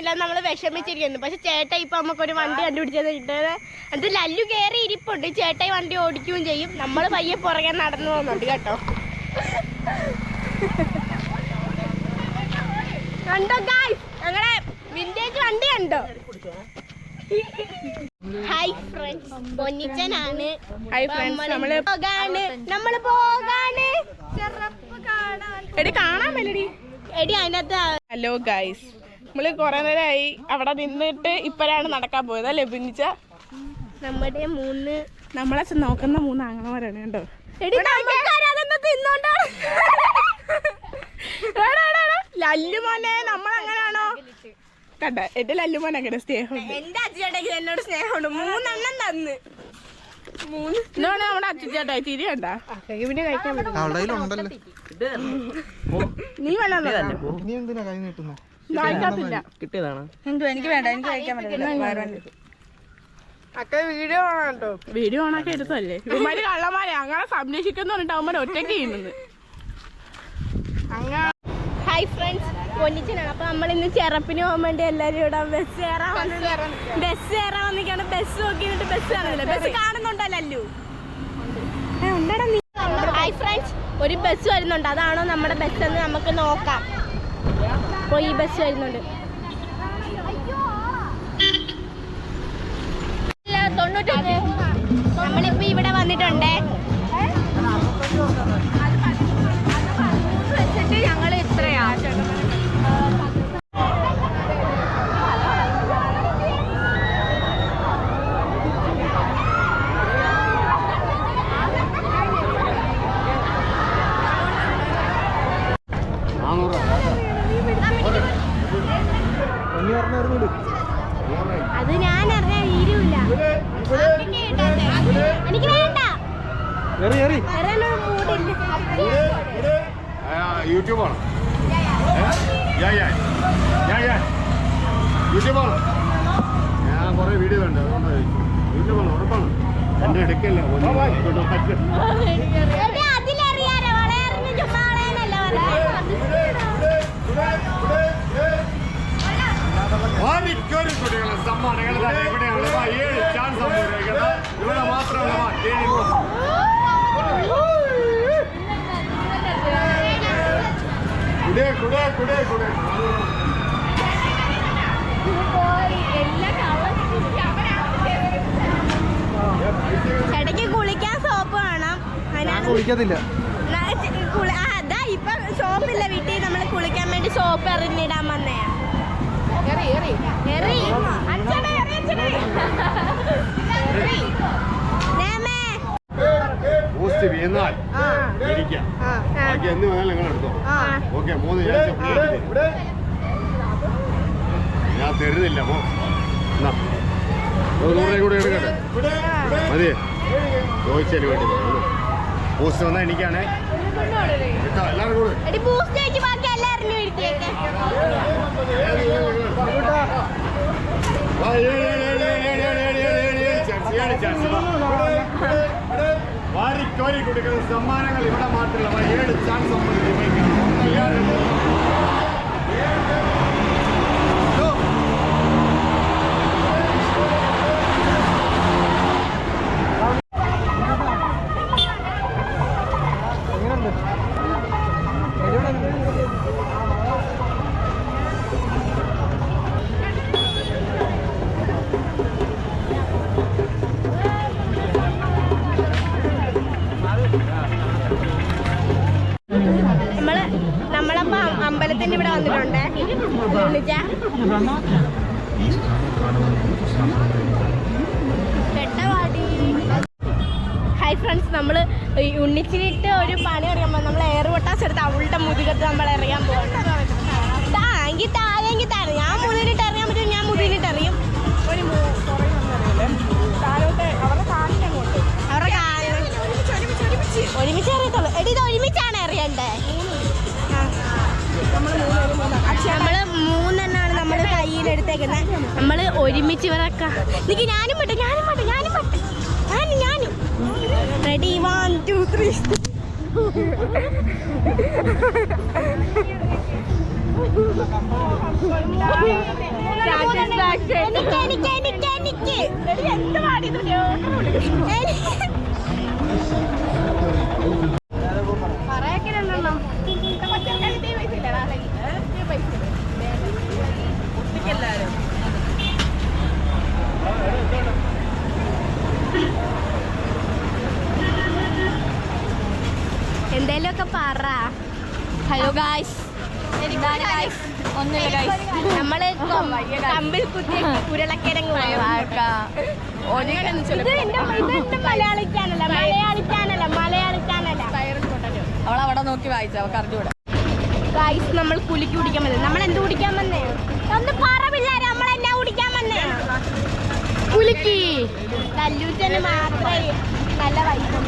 ഇല്ല നമ്മൾ വിഷമിച്ചിരിക്കുന്നു. പക്ഷെ ചേട്ടൻ ഇപ്പൊ നമുക്കൊരു വണ്ടി കണ്ടുപിടിച്ചത് കിട്ടുന്നത് അത് ലല്ലു കയറി ഇരിപ്പുണ്ട്. ചേട്ടായി വണ്ടി ഓടിക്കുകയും ചെയ്യും. നമ്മൾ പയ്യെ പുറകെ നടന്നു പോകുന്നുണ്ട് കേട്ടോ. കണ്ടോ ഗായ്സ് ഞങ്ങളെ വിന്റേജ് വണ്ടി കണ്ടോ? ഹായ് ഫ്രണ്ട്സ് പൊന്നിച്ചനാണ്. ഹായ് ഫ്രണ്ട്സ് നമ്മൾ നമ്മൾ പോകാണ്. നമ്മൾ പോകാണ്. എടി കാണാൻ മേലടി. എടി അതിനകത്ത് ഹലോ ഗൈസ് നമ്മൾ കുറേ നേരമായി അവിടെ നിന്നിട്ട് ഇപ്പഴാണ് നടക്കാൻ പോയത് അല്ലേ ഭിന്നിച്ച നമ്മുടെ മൂന്ന് നമ്മളെ നോക്കുന്ന മൂന്ന് ആങ്ങളമാരാണ് കേട്ടോ ലല്ലുമോനെ നമ്മളങ്ങനാണോ? കണ്ട എന്റെ ലല്ലുമോൻ അങ്ങനെ സ്നേഹമുണ്ട്. എന്റെ അച്ഛനുണ്ടെങ്കിൽ എന്നോട് സ്നേഹമുണ്ട്. മൂന്നെണ്ണം തന്ന്. മൂന്ന്. നമ്മുടെ നീ വേണോ? നീ എന്തിനാ കൈ എനിക്ക് വേണ്ട എനിക്ക് കഴിക്കാൻ പറ്റില്ല അക്ക വീഡിയോ വീഡിയോ ഓണാക്കി എടുത്തല്ലേ ഇവന്മാര് കള്ളമാരെ അങ്ങനെ സംരക്ഷിക്കുന്ന പറഞ്ഞിട്ട് അവന്മാർ ഒറ്റയ്ക്ക് ചെയ്യുന്നത്. ഹായ് ഫ്രണ്ട്സ് പൊന്നിച്ചനാണ്. അപ്പൊ നമ്മൾ ഇന്ന് ചെറപ്പിന് പോകാൻ വേണ്ടി എല്ലാരും ഇവിടെ ബസ് കയറാൻ ബസ് കയറാൻ വന്നിക്കാണ് ബസ് നോക്കിയിട്ട് ബസ് കാണുന്നില്ല. ബസ് കാണുന്നുണ്ടല്ലോ ഹായ് ഫ്രണ്ട്സ് ഒരു ബസ് വരുന്നുണ്ട്. അതാണോ നമ്മുടെ ബസ് എന്ന് നമുക്ക് നോക്കാം. അപ്പോൾ ഈ ബസ് വരുന്നുണ്ട്. നമ്മളിപ്പോൾ തൊണ്ണൂറ്റൊന്ന്. നമ്മളിപ്പോ ഇവിടെ വന്നിട്ടുണ്ട്. അത് ഞാൻ അറിഞ്ഞ തീരൂല എനിക്ക് വേണ്ട. യൂട്യൂബാണ് യൂട്യൂബാണ് ഞാൻ കുറെ വീഡിയോ ഉണ്ട് അതുകൊണ്ട് യൂട്യൂബാണ് ഉറപ്പാണ്. എന്റെ എടുക്കല്ല? എടി, അതിലറിയാലോ വളയറിഞ്ഞ് ചുമ്മാ കളയാനല്ല പറഞ്ഞത് കുട്ടികളെ സമ്മാനങ്ങൾ ഇതാ ഇവിടെയാണ്. ഇതാ ഏഴ് ചാൻസ് സംഭവിക്കുന്നത് ഇവിടെ മാത്രമുള്ള ഏഴ് കുടേ കുടേ കുടേ കുടേ. ഇടയ്ക്ക് കുളിക്കാൻ സോപ്പ് അതിനാണ് കുളിക്കത്തില്ല. അതാ ഇപ്പൊ സോപ്പില്ല. വീട്ടിൽ നമ്മൾ കുളിക്കാൻ വേണ്ടി സോപ്പ് എറിഞ്ഞിടാൻ വന്നേ എറി അച്ഛനെ എറി അച്ഛനെ എറി നേമേ. പോസ്റ്റ് ആ. ഇരിക്കാം. ബാക്കി എന്ന് വേണേലും നിങ്ങൾ എടുത്തോ. ഓക്കെ മൂന്ന് ചാൻസ് ഞാൻ തരുന്നില്ല എന്നാ. ഒരു നൂറ് കൂടെ എടുക്കട്ടെ. മതി. ചോദിച്ചതിന് വേണ്ടി പോസ്റ്റ് വന്നാൽ എനിക്കാണേ. എല്ലാവരും കൂടെ. വാരിക്കോരി കൊടുക്കുന്ന സമ്മാനങ്ങൾ ഇവിടെ മാത്രമല്ല. ഏഴ് ചാൻസ് നമ്മൾ വന്നിട്ടുണ്ട്. ഹായ് ഫ്രണ്ട്സ് നമ്മൾ ഉണ്ണിച്ചിനിട്ട് ഒരു പണി അറിയാൻ നമ്മൾ എയർ പൊട്ടാസ് എടുത്ത് അവളുടെ മുതുകത്ത് നമ്മൾ അറിയാൻ പോകുന്നത് താങ്കി താഴെങ്കിൽ താഴെ ഞാൻ മുതിരിട്ട് അറിയാൻ പറ്റും ഞാൻ മുതിരിട്ട് അറിയും അറിയത്തുള്ളൂ അവരുടെ കാലിന് ഒരുമിച്ച് എറിയത്തുള്ളൂ എടി ഇത് ഒരുമിച്ചാണ് നമ്മൾ ഒരുമിച്ച് ഇവരൊക്കെ. എനിക്ക് ഞാനും പറ്റും ഞാനും പറ്റും ഞാനും പറ്റും. ഞാനും ഞാനും. റെഡി വൺ ടു ത്രീ എനിക്ക് എനിക്ക് എനിക്ക് എനിക്ക്. എന്ത് പാടിയത്? ഹലോ ഗായ്സ് ഒന്നുമില്ല ഗായ്സ് നമ്മൾ കമ്പിൽ കുത്തി ഉരുളക്കിഴങ്ങ് ഇത് എന്റെ ഇത് എന്റെ മലയാളി ചാനല മലയാളി ചാനല മലയാളി ചാനല അവൾ അവിടെ നോക്കി വായിച്ചു അവൾക്ക് അറിഞ്ഞൂടെ. ഗായ്സ് നമ്മൾ കുലുക്കി കുടിക്കാൻ വന്നത്. നമ്മൾ എന്ത് കുടിക്കാൻ വന്നേ? ഒന്ന് പറ പിള്ളേരെ നമ്മൾ എന്നാ കുടിക്കാൻ വന്നേ? കുലുക്കി കല്ലൂറ്റന് മാത്രമേ നല്ല വൈകും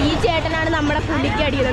ഈ ചേട്ടനാണ് നമ്മളെ പുള്ളിക്ക് അടിയത്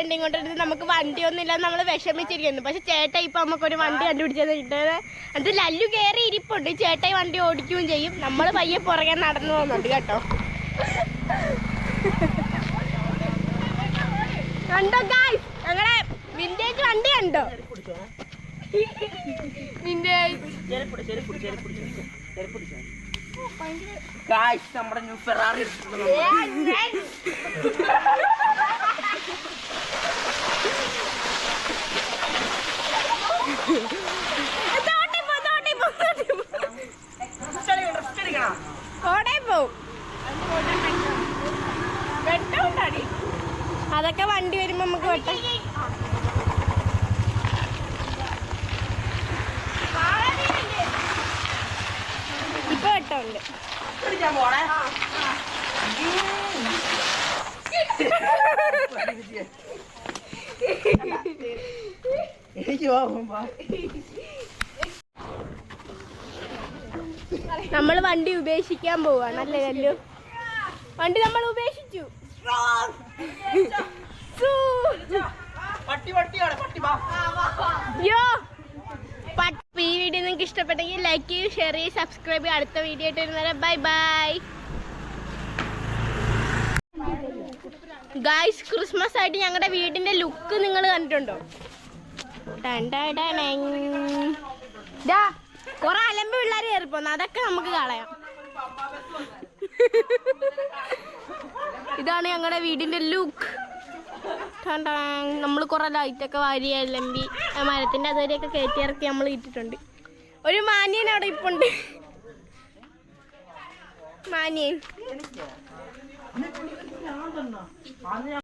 പെണ്ണിങ് കൊണ്ടിട്ട് നമുക്ക് വണ്ടിയൊന്നും ഇല്ല നമ്മൾ വിഷമിച്ചിരിക്കുന്നു. പക്ഷെ ചേട്ടായി ഇപ്പൊ നമുക്കൊരു വണ്ടി കണ്ടുപിടിച്ചത് കിട്ടുന്നത് അത് ലല്ലു കയറി ഇരിപ്പുണ്ട്. ചേട്ടായി വണ്ടി ഓടിക്കുകയും ചെയ്യും. നമ്മൾ പയ്യെ പുറകെ നടന്നു പോകുന്നുണ്ട് കേട്ടോ. കണ്ടോ ഗായ്സ് ഞങ്ങളെ വിന്റേജ് വണ്ടി കണ്ടോ? ഗായ്സ് നമ്മുടെ ന്യൂ ഫെറാറി അതൊക്കെ വണ്ടി വരുമ്പോ നമുക്ക് വെട്ടാം. ഇപ്പൊ വെട്ടമുണ്ട് നമ്മൾ വണ്ടി ഉപേക്ഷിക്കാൻ പോവാണ് അല്ലേ അല്ലു വണ്ടി നമ്മൾ ഉപേക്ഷിച്ചു. യോ പട്ടി ഈ വീഡിയോ നിങ്ങൾക്ക് ഇഷ്ടപ്പെട്ടെങ്കിൽ ലൈക്ക് ചെയ്യൂ ഷെയർ ചെയ്യൂ സബ്സ്ക്രൈബ് ചെയ്യൂ. അടുത്ത വീഡിയോ ആയിട്ട് വരുന്നവരെ ബൈ ബൈ ഗായ്സ് ക്രിസ്മസ് ആയിട്ട് ഞങ്ങളുടെ വീടിന്റെ ലുക്ക് നിങ്ങൾ കണ്ടിട്ടുണ്ടോ? കൊറേ അലമ്പ് പിള്ളേർ കയറിപ്പോന്നു. അതൊക്കെ നമുക്ക് കളയാം. ഇതാണ് ഞങ്ങളുടെ വീടിന്റെ ലുക്ക് നമ്മൾ കുറെ ലൈറ്റ് ഒക്കെ ആ മരത്തിന്റെ അതുവരെയൊക്കെ കയറ്റി ഇറക്കി നമ്മൾ ഇട്ടിട്ടുണ്ട്. ഒരു മാനിയൻ അവിടെ ഇപ്പുണ്ട്. മാനിയൻ.